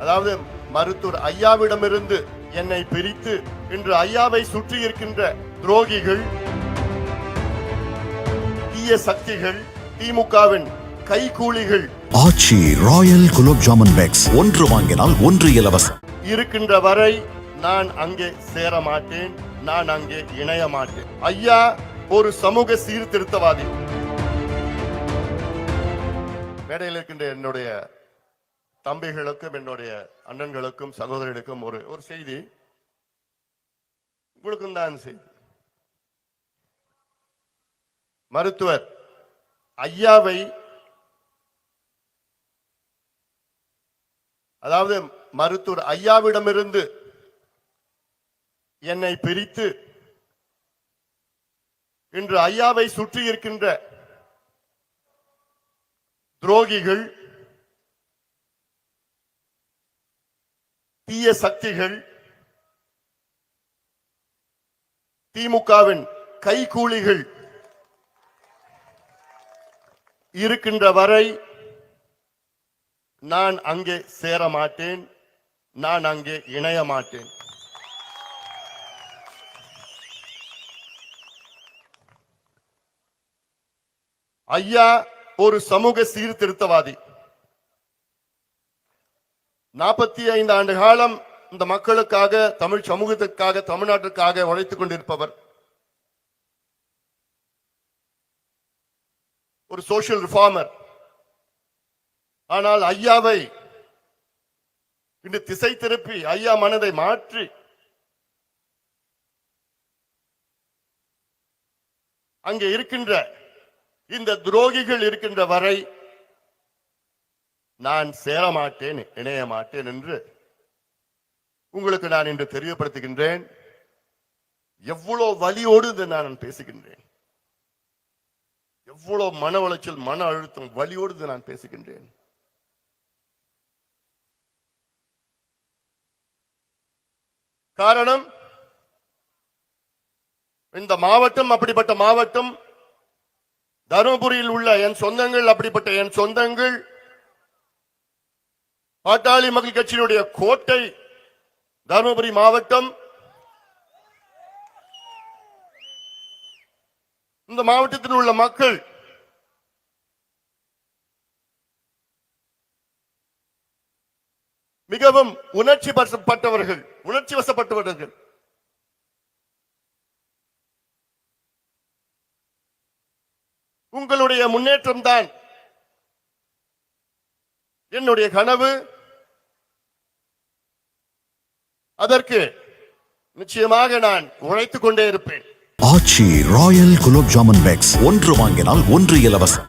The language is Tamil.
அதாவது மருத்துவர் ஐயாவிடமிருந்து என்னை பிரித்து இன்று ஐயாவை சுற்றி இருக்கின்ற துரோகிகள் தீய சக்திகள் திமுகவின் கைகூலிகள் ஆச்சி ராயல் குலோப் ஜாமுன் பேக்ஸ் ஒன்று வாங்கினால் ஒன்று இலவசம். இருக்கின்ற வரை நான் அங்கே சேர மாட்டேன் நான் அங்கே இணைய மாட்டேன் ஐயா ஒரு சமூக சீர்திருத்தவாதி. மேடையில் இருக்கின்ற என்னுடைய தம்பிகளுக்கும் என்னுடைய அண்ணன்களுக்கும் சகோதரிகளுக்கும் ஒரு ஒரு செய்தி. உங்களுக்கும் தான் செய்தி. மருத்துவர் ஐயாவை அதாவது மருத்துவர் ஐயாவிடமிருந்து என்னை பிரித்து இன்று ஐயாவை சுற்றி இருக்கின்ற துரோகிகள் தீய சக்திகள் திமுகவின் கைகூலிகள் இருக்கின்ற வரை நான் அங்கே சேர மாட்டேன் நான் அங்கே இணைய மாட்டேன். ஐயா ஒரு சமூக சீர்திருத்தவாதி. நாற்பத்தி ஐந்து ஆண்டு காலம் இந்த மக்களுக்காக தமிழ் சமூகத்திற்காக தமிழ்நாட்டிற்காக உழைத்துக் கொண்டிருப்பவர். ஒரு சோஷியல் ரிஃபார்மர் ஆனால் ஐயாவை இன்று திசை திருப்பி ஐயா மனதை மாற்றி அங்கே இருக்கின்ற இந்த துரோகிகள் இருக்கின்ற வரை நான் சேர மாட்டேன் இணைய மாட்டேன் என்று உங்களுக்கு நான் இன்று தெரியப்படுத்துகின்றேன். எவ்வளவு வலியோடு இதை நான் பேசுகின்றேன். எவ்வளவு மன உளைச்சல் மன அழுத்தம் வலியோடு இதை நான் பேசுகின்றேன். காரணம் இந்த மாவட்டம் அப்படிப்பட்ட மாவட்டம் தருமபுரியில் உள்ள என் சொந்தங்கள் அப்படிப்பட்ட என் சொந்தங்கள் பாட்டாளி மக்கள் கட்சியினுடைய கோட்டை தருமபுரி மாவட்டம். இந்த மாவட்டத்தில் உள்ள மக்கள் மிகவும் உணர்ச்சி வசப்பட்டவர்கள் உணர்ச்சி வசப்பட்டவர்கள். உங்களுடைய முன்னேற்றம் தான் என்னுடைய கனவு. அதற்கு நிச்சயமாக நான் உழைத்துக் கொண்டே இருப்பேன். ஆச்சி ராயல் குலோப் ஜாமுன் பேக்ஸ் ஒன்று வாங்கினால் ஒன்று இலவசம்.